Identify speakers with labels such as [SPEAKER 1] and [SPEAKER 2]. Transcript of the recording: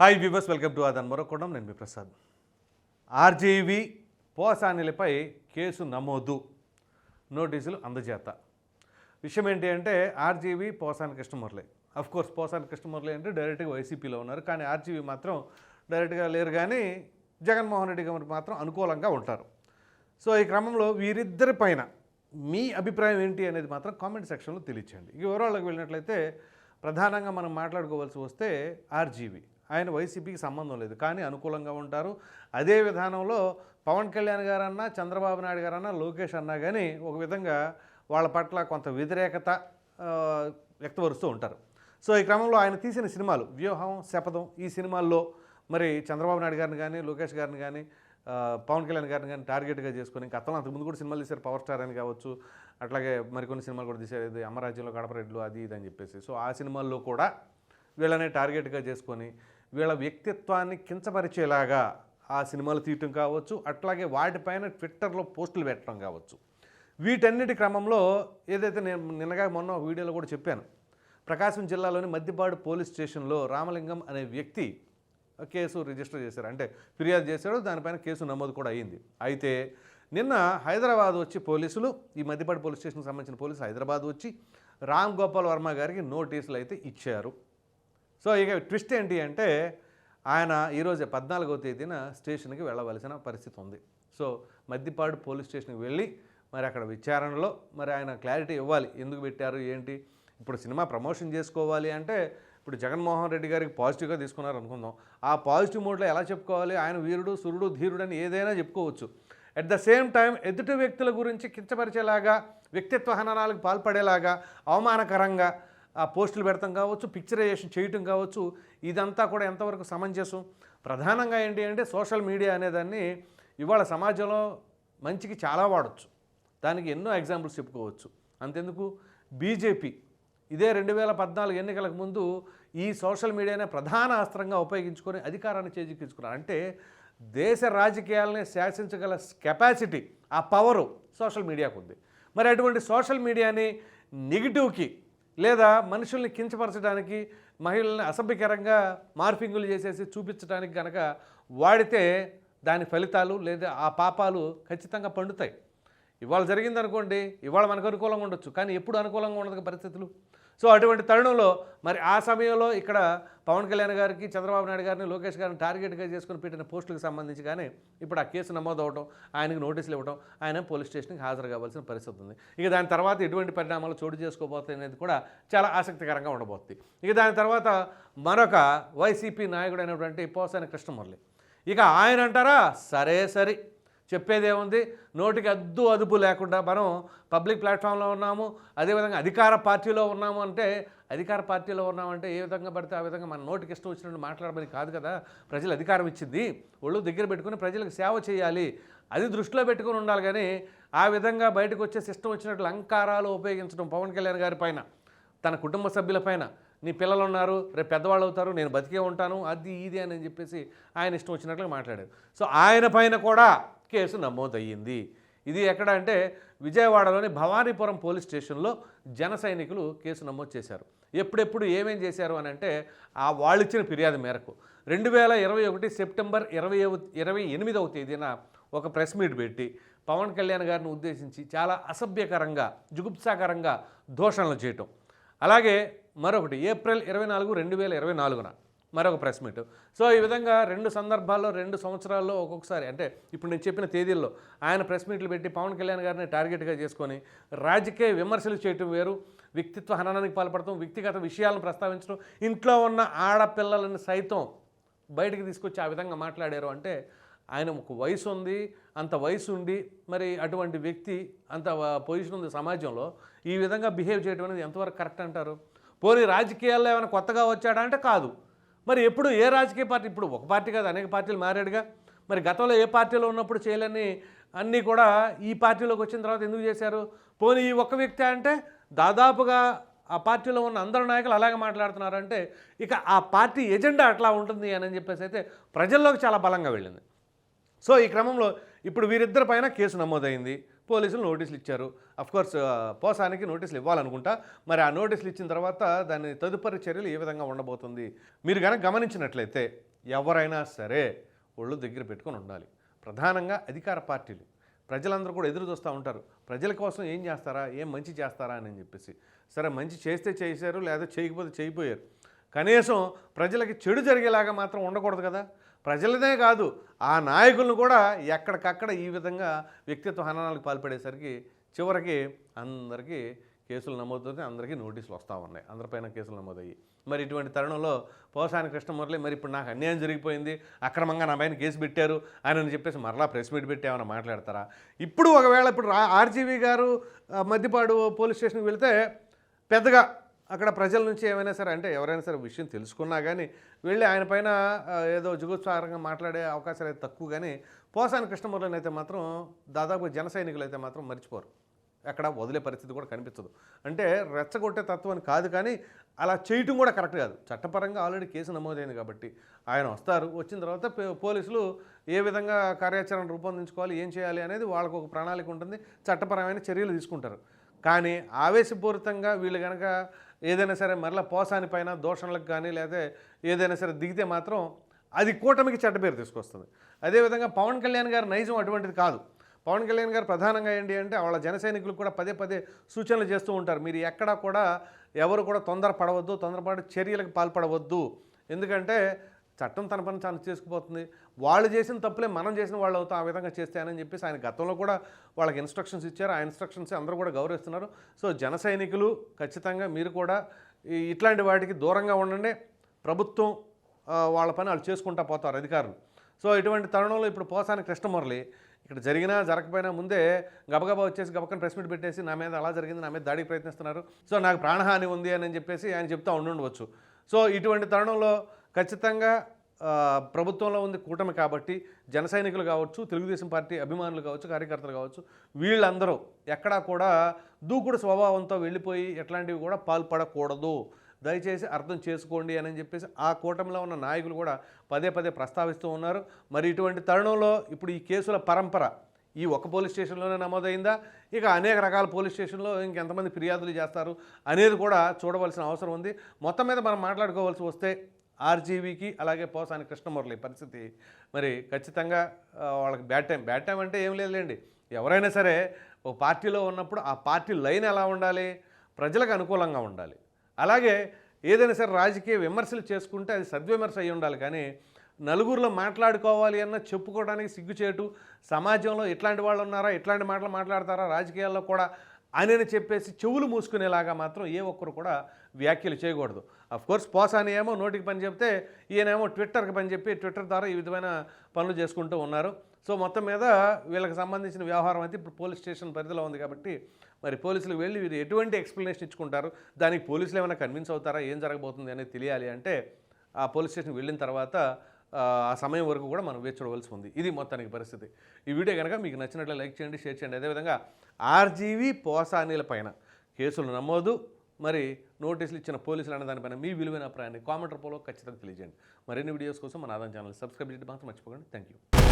[SPEAKER 1] Hi viewers welcome to అదన్ మరొకడం నేను మీ ప్రసాద్ ఆర్జేవి పోసానిలపై కేసు నమోదు. నోటీసులు అందజేత. విషయం ఏంటి అంటే R G V Posani Krishnamurali of course Posani Krishnamurali అంటే డైరెక్ట్గా వైసీపీలో ఉన్నారు. కానీ ఆర్జీవి మాత్రం డైరెక్ట్గా లేరు కానీ జగన్మోహన్ రెడ్డి గారికి మాత్రం అనుకూలంగా ఉంటారు. సో ఈ క్రమంలో వీరిద్దరి పైన మీ అభిప్రాయం ఏంటి అనేది మాత్రం కామెంట్ సెక్షన్లో తెలియచేయండి. ఈ వివరాల్లోకి వెళ్ళినట్లయితే ప్రధానంగా మనం మాట్లాడుకోవాల్సి వస్తే ఆర్జీవి ఆయన వైసీపీకి సంబంధం లేదు. కానీ అనుకూలంగా ఉంటారు. అదే విధానంలో పవన్ కళ్యాణ్ గారన్నా చంద్రబాబు నాయుడు గారన్నా లోకేష్ అన్నా కానీ ఒక విధంగా వాళ్ళ పట్ల కొంత వ్యతిరేకత వ్యక్తపరుస్తూ ఉంటారు. సో ఈ క్రమంలో ఆయన తీసిన సినిమాలు వ్యూహం శపథం ఈ సినిమాల్లో మరి చంద్రబాబు నాయుడు గారిని కానీ లోకేష్ గారిని కానీ పవన్ కళ్యాణ్ గారిని కానీ టార్గెట్గా చేసుకొని ఇంకా అతను అంతకుముందు కూడా సినిమాలు తీశారు. పవర్ స్టార్ అని కావచ్చు అట్లాగే మరికొన్ని సినిమాలు కూడా తీశారు. ఇది అమరాజ్యంలో గడపరెడ్లు అది ఇది అని చెప్పేసి. సో ఆ సినిమాల్లో కూడా వీళ్ళనే టార్గెట్గా చేసుకొని వీళ్ళ వ్యక్తిత్వాన్ని కించపరిచేలాగా ఆ సినిమాలు తీయటం కావచ్చు అట్లాగే వాటిపైన ట్విట్టర్లో పోస్టులు పెట్టడం కావచ్చు. వీటన్నిటి క్రమంలో ఏదైతే నేను నిన్నగా మొన్న ఒక వీడియోలో కూడా చెప్పాను ప్రకాశం జిల్లాలోని మద్దిపాడు పోలీస్ స్టేషన్లో రామలింగం అనే వ్యక్తి కేసు రిజిస్టర్ చేశారు. అంటే ఫిర్యాదు చేశాడు దానిపైన కేసు నమోదు కూడా అయ్యింది అయితే నిన్న హైదరాబాద్ వచ్చి పోలీసులు ఈ మద్దిపాడు పోలీస్ స్టేషన్కి సంబంధించిన పోలీసులు హైదరాబాద్ వచ్చి రామ్ గోపాల్ వర్మ గారికి నోటీసులు అయితే ఇచ్చారు. సో ఇక ట్విస్ట్ ఏంటి అంటే ఆయన ఈరోజు పద్నాలుగో తేదీన స్టేషన్కి వెళ్ళవలసిన పరిస్థితి ఉంది. సో మద్దిపాడు పోలీస్ స్టేషన్కి వెళ్ళి మరి అక్కడ విచారణలో మరి ఆయన క్లారిటీ ఇవ్వాలి. ఎందుకు పెట్టారు? ఏంటి? ఇప్పుడు సినిమా ప్రమోషన్ చేసుకోవాలి అంటే ఇప్పుడు జగన్మోహన్ రెడ్డి గారికి పాజిటివ్గా తీసుకున్నారు అనుకుందాం. ఆ పాజిటివ్ మూడ్లో ఎలా చెప్పుకోవాలి? ఆయన వీరుడు సురుడు ధీరుడు అని ఏదైనా చెప్పుకోవచ్చు. అట్ ద సేమ్ టైం ఎదుటి వ్యక్తుల గురించి కించపరిచేలాగా వ్యక్తిత్వ హననాలకు పాల్పడేలాగా అవమానకరంగా ఆ పోస్టులు పెడతాం కావచ్చు పిక్చరైజేషన్ చేయటం కావచ్చు ఇదంతా కూడా ఎంతవరకు సమంజసం? ప్రధానంగా ఏంటి అంటే సోషల్ మీడియా అనేదాన్ని ఇవాళ సమాజంలో మంచికి చాలా వాడచ్చు. దానికి ఎన్నో ఎగ్జాంపుల్స్ చెప్పుకోవచ్చు. అంతెందుకు? బీజేపీ ఇదే రెండు వేల పద్నాలుగు ఎన్నికలకు ముందు ఈ సోషల్ మీడియానే ప్రధాన అస్త్రంగా ఉపయోగించుకొని అధికారాన్ని చేజిక్కించుకున్నారు. అంటే దేశ రాజకీయాలని శాసించగల కెపాసిటీ ఆ పవరు సోషల్ మీడియాకు ఉంది. మరి అటువంటి సోషల్ మీడియాని నెగిటివ్కి లేదా మనుషుల్ని కించపరచడానికి మహిళల్ని అసభ్యకరంగా మార్ఫింగులు చేసేసి చూపించడానికి కనుక వాడితే దాని ఫలితాలు లేదా ఆ పాపాలు ఖచ్చితంగా పండుతాయి. ఇవాళ జరిగిందనుకోండి ఇవాళ మనకు అనుకూలంగా ఉండొచ్చు. కానీ ఎప్పుడు అనుకూలంగా ఉండదు పరిస్థితులు. సో అటువంటి తరుణంలో మరి ఆ సమయంలో ఇక్కడ పవన్ కళ్యాణ్ గారికి చంద్రబాబు నాయుడు గారిని లోకేష్ గారిని టార్గెట్గా చేసుకుని పెట్టిన పోస్టులకు సంబంధించి కానీ ఇప్పుడు ఆ కేసు నమోదు అవడం ఆయనకు నోటీసులు ఇవ్వడం ఆయన పోలీస్ స్టేషన్కి హాజరు కావాల్సిన పరిస్థితి ఉంది. ఇక దాని తర్వాత ఎటువంటి పరిణామాలు చోటు చేసుకోబోతాయి అనేది కూడా చాలా ఆసక్తికరంగా ఉండబోతుంది ఇక దాని తర్వాత మరొక వైసీపీ నాయకుడు అయినటువంటి పోసాని కృష్ణమురళి. ఇక ఆయన అంటారా? సరే సరే. చెప్పేదేముంది నోటికి అద్దు అదుపు లేకుండా మనం పబ్లిక్ ప్లాట్ఫామ్లో ఉన్నాము అదేవిధంగా అధికార పార్టీలో ఉన్నాము అంటే అధికార పార్టీలో ఉన్నామంటే ఏ విధంగా పడితే ఆ విధంగా మన నోటికి ఇష్టం వచ్చినట్టు మాట్లాడమని కాదు కదా. ప్రజలు అధికారం ఇచ్చింది. ఒళ్ళు దగ్గర పెట్టుకుని ప్రజలకు సేవ చేయాలి. అది దృష్టిలో పెట్టుకుని ఉండాలి కానీ ఆ విధంగా బయటకు వచ్చే సిస్టమ్ వచ్చినట్లు అలంకారాలు ఉపయోగించడం పవన్ కళ్యాణ్ గారి పైన తన కుటుంబ సభ్యుల పైన నీ పిల్లలు ఉన్నారు రేపు పెద్దవాళ్ళు అవుతారు నేను బతికే ఉంటాను అది ఇది అని చెప్పేసి ఆయన ఇష్టం వచ్చినట్లుగా మాట్లాడారు. సో ఆయన పైన కూడా కేసు నమోదయ్యింది. ఇది ఎక్కడ అంటే విజయవాడలోని భవానీపురం పోలీస్ స్టేషన్లో జన సైనికులు కేసు నమోదు చేశారు. ఎప్పుడెప్పుడు ఏమేం చేశారు అని అంటే ఆ వాళ్ళు ఇచ్చిన ఫిర్యాదు మేరకు రెండు వేల ఇరవై ఒకటి సెప్టెంబర్ ఇరవై ఇరవై ఎనిమిదవ తేదీన ఒక ప్రెస్ మీట్ పెట్టి పవన్ కళ్యాణ్ గారిని ఉద్దేశించి చాలా అసభ్యకరంగా జుగుప్సాకరంగా దోషణలు చేయటం. అలాగే మరొకటి ఏప్రిల్ ఇరవై నాలుగు రెండు వేల ఇరవై నాలుగున మరొక ప్రెస్ మీట్. సో ఈ విధంగా రెండు సందర్భాల్లో రెండు సంవత్సరాల్లో ఒక్కొక్కసారి అంటే ఇప్పుడు నేను చెప్పిన తేదీల్లో ఆయన ప్రెస్ మీట్లు పెట్టి పవన్ కళ్యాణ్ గారిని టార్గెట్గా చేసుకొని రాజకీయ విమర్శలు చేయటం వేరు వ్యక్తిత్వ హననానికి పాల్పడటం వ్యక్తిగత విషయాలను ప్రస్తావించడం ఇంట్లో ఉన్న ఆడపిల్లలను సైతం బయటికి తీసుకొచ్చి ఆ విధంగా మాట్లాడారు అంటే ఆయన ఒక వయసు ఉంది అంత వయసు ఉండి మరి అటువంటి వ్యక్తి అంత పొజిషన్ ఉంది సమాజంలో ఈ విధంగా బిహేవ్ చేయడం అనేది ఎంతవరకు కరెక్ట్ అంటారు? పోనీ రాజకీయాల్లో ఏమైనా కొత్తగా వచ్చాడా అంటే కాదు. మరి ఎప్పుడు ఏ రాజకీయ పార్టీ ఇప్పుడు ఒక పార్టీ కాదు అనేక పార్టీలు మారాడుగా. మరి గతంలో ఏ పార్టీలో ఉన్నప్పుడు చేయలేని అన్నీ కూడా ఈ పార్టీలోకి వచ్చిన తర్వాత ఎందుకు చేశారు? పోనీ ఈ ఒక్క వ్యక్తి అంటే దాదాపుగా ఆ పార్టీలో ఉన్న అందరు నాయకులు అలాగే మాట్లాడుతున్నారంటే ఇక ఆ పార్టీ ఎజెండా అట్లా ఉంటుంది అని చెప్పేసి అయితే ప్రజల్లోకి చాలా బలంగా వెళ్ళింది. సో ఈ క్రమంలో ఇప్పుడు వీరిద్దరి పైన కేసు నమోదైంది. పోలీసులు నోటీసులు ఇచ్చారు. అఫ్కోర్స్ పోసానికి నోటీసులు ఇవ్వాలనుకుంటా. మరి ఆ నోటీసులు ఇచ్చిన తర్వాత దాని తదుపరి చర్యలు ఏ విధంగా ఉండబోతుంది? మీరు కనుక గమనించినట్లయితే ఎవరైనా సరే ఒళ్ళు దగ్గర పెట్టుకొని ఉండాలి. ప్రధానంగా అధికార పార్టీలు. ప్రజలందరూ కూడా ఎదురు చూస్తూ ఉంటారు. ప్రజల కోసం ఏం చేస్తారా? ఏం మంచి చేస్తారా అని చెప్పేసి. సరే మంచి చేస్తే చేశారు లేదా చేయకపోతే చేయిపోయారు కనీసం ప్రజలకి చెడు జరిగేలాగా మాత్రం ఉండకూడదు కదా? ప్రజలనే కాదు ఆ నాయకులను కూడా ఎక్కడికక్కడ ఈ విధంగా వ్యక్తిత్వ హననాలకు పాల్పడేసరికి చివరికి అందరికీ కేసులు నమోదవుతాయి అందరికీ నోటీసులు వస్తూ ఉన్నాయి. అందరిపైన కేసులు నమోదయ్యి మరి ఇటువంటి తరుణంలో పోసాని కృష్ణమురళి మరి ఇప్పుడు నాకు అన్యాయం జరిగిపోయింది అక్రమంగా నా పైన కేసు పెట్టారు అని అని చెప్పేసి మరలా ప్రెస్ మీట్ పెట్టి ఏమైనా మాట్లాడతారా? ఇప్పుడు ఒకవేళ ఇప్పుడు రా ఆర్జీవీ గారు మద్దిపాడు పోలీస్ స్టేషన్కి వెళ్తే పెద్దగా అక్కడ ప్రజల నుంచి ఏమైనా సరే అంటే ఎవరైనా సరే విషయం తెలుసుకున్నా కానీ వెళ్ళి ఆయన పైన ఏదో జుగుత్సారంగా మాట్లాడే అవకాశాలు అయితే తక్కువ కానీ పోసాని కృష్ణమురళిని అయితే మాత్రం దాదాపు జన అయితే మాత్రం మర్చిపోరు. ఎక్కడ వదిలే పరిస్థితి కూడా కనిపించదు. అంటే రెచ్చగొట్టే తత్వం కాదు కానీ అలా చేయటం కూడా కరెక్ట్ కాదు. చట్టపరంగా ఆల్రెడీ కేసు నమోదైంది కాబట్టి ఆయన వస్తారు. వచ్చిన తర్వాత పోలీసులు ఏ విధంగా కార్యాచరణ రూపొందించుకోవాలి ఏం చేయాలి అనేది వాళ్ళకు ఒక ప్రణాళిక ఉంటుంది. చట్టపరమైన చర్యలు తీసుకుంటారు. కానీ ఆవేశపూరితంగా వీళ్ళు కనుక ఏదైనా సరే మరలా పోసాని పైన దోషణలకు కానీ లేదా ఏదైనా సరే దిగితే మాత్రం అది కూటమికి చెడ్డ పేరు తీసుకొస్తుంది. అదేవిధంగా పవన్ కళ్యాణ్ గారి నైజం అటువంటిది కాదు. పవన్ కళ్యాణ్ గారు ప్రధానంగా ఏంటి అంటే వాళ్ళ జన సైనికులకు కూడా పదే పదే సూచనలు చేస్తూ ఉంటారు. మీరు ఎక్కడా కూడా ఎవరు కూడా తొందర పడవద్దు తొందరపాటు చర్యలకు పాల్పడవద్దు. ఎందుకంటే చట్టం తన పని తాను చేసుకుపోతుంది. వాళ్ళు చేసిన తప్పులే మనం చేసిన వాళ్ళు అవుతాం ఆ విధంగా చేస్తాయని చెప్పేసి ఆయన గతంలో కూడా వాళ్ళకి ఇన్స్ట్రక్షన్స్ ఇచ్చారు. ఆ ఇన్స్ట్రక్షన్స్ అందరూ కూడా గౌరవిస్తున్నారు. సో జన సైనికులు ఖచ్చితంగా మీరు కూడా ఈ ఇట్లాంటి వాటికి దూరంగా ఉండండి. ప్రభుత్వం వాళ్ళ పని వాళ్ళు చేసుకుంటా పోతారు అధికారులు. సో ఇటువంటి తరుణంలో ఇప్పుడు పోసాని కృష్ణమురళి ఇక్కడ జరిగినా జరగకపోయినా ముందే గబగబా వచ్చేసి గబక్కన ప్రెస్ మీట్ పెట్టేసి నా మీద అలా జరిగింది నా మీద దాడికి ప్రయత్నిస్తున్నారు. సో నాకు ప్రాణహాని ఉంది అని చెప్పేసి ఆయన చెప్తా ఉండుండవచ్చు. సో ఇటువంటి తరుణంలో ఖచ్చితంగా ప్రభుత్వంలో ఉంది కూటమి కాబట్టి జన సైనికులు కావచ్చు తెలుగుదేశం పార్టీ అభిమానులు కావచ్చు కార్యకర్తలు కావచ్చు వీళ్ళందరూ ఎక్కడా కూడా దూకుడు స్వభావంతో వెళ్ళిపోయి ఎట్లాంటివి కూడా పాల్పడకూడదు. దయచేసి అర్థం చేసుకోండి అని చెప్పేసి ఆ కూటమిలో ఉన్న నాయకులు కూడా పదే పదే ప్రస్తావిస్తూ ఉన్నారు. మరి ఇటువంటి తరుణంలో ఇప్పుడు ఈ కేసుల పరంపర ఈ ఒక పోలీస్ స్టేషన్లోనే నమోదైందా? ఇక అనేక రకాల పోలీస్ స్టేషన్లో ఇంకెంతమంది ఫిర్యాదులు చేస్తారు అనేది కూడా చూడవలసిన అవసరం ఉంది. మొత్తం మీద మనం మాట్లాడుకోవాల్సి వస్తే ఆర్జీవీకి అలాగే పోసాని కృష్ణమురళి పరిస్థితి మరి ఖచ్చితంగా వాళ్ళకి బ్యాడ్ టైం బ్యాడ్ టైం అంటే ఏం లేదులేండి. ఎవరైనా సరే ఒక పార్టీలో ఉన్నప్పుడు ఆ పార్టీ లైన్ ఎలా ఉండాలి? ప్రజలకు అనుకూలంగా ఉండాలి. అలాగే ఏదైనా సరే రాజకీయ విమర్శలు చేసుకుంటే అది సద్విమర్శ అయి ఉండాలి. కానీ నలుగురిలో మాట్లాడుకోవాలి అన్న చెప్పుకోవడానికి సిగ్గుచేటు సమాజంలో ఇట్లాంటి వాళ్ళు ఉన్నారా? ఇట్లాంటి మాటలు మాట్లాడతారా? రాజకీయాల్లో కూడా అని చెప్పేసి చెవులు మూసుకునేలాగా మాత్రం ఏ ఒక్కరు కూడా వ్యాఖ్యలు చేయకూడదు. అఫ్ కోర్స్ పోసాని ఏమో నోటికి పని చెప్తే ఈయనేమో ట్విట్టర్కి పని చెప్పి ట్విట్టర్ ద్వారా ఈ విధమైన పనులు చేసుకుంటూ ఉన్నారు. సో మొత్తం మీద వీళ్ళకి సంబంధించిన వ్యవహారం అయితే ఇప్పుడు పోలీస్ స్టేషన్ పరిధిలో ఉంది కాబట్టి మరి పోలీసులు వెళ్ళి వీరు ఎటువంటి ఎక్స్ప్లెనేషన్ ఇచ్చుకుంటారు? దానికి పోలీసులు ఏమైనా కన్విన్స్ అవుతారా? ఏం జరగబోతుంది అనేది తెలియాలి అంటే ఆ పోలీస్ స్టేషన్కి వెళ్ళిన తర్వాత ఆ సమయం వరకు కూడా మనం వేచి చూడవలసి ఉంది. ఇది మొత్తానికి పరిస్థితి. ఈ వీడియో కనుక మీకు నచ్చినట్లు లైక్ చేయండి షేర్ చేయండి. అదేవిధంగా ఆర్జీవీ పోసానీల పైన కేసులు నమోదు. మరి నోటీసులు ఇచ్చిన పోలీసులు అనే దానిపైన మీ విలువైన అభిప్రాయాన్ని కామెంట్ రూపంలో ఖచ్చితంగా తెలియజేయండి. మరిన్ని వీడియోస్ కోసం మన ఆదాయం ఛానల్ సబ్స్క్రైబ్ చేయడం. మాత్రం మర్చిపోకండి. Thank you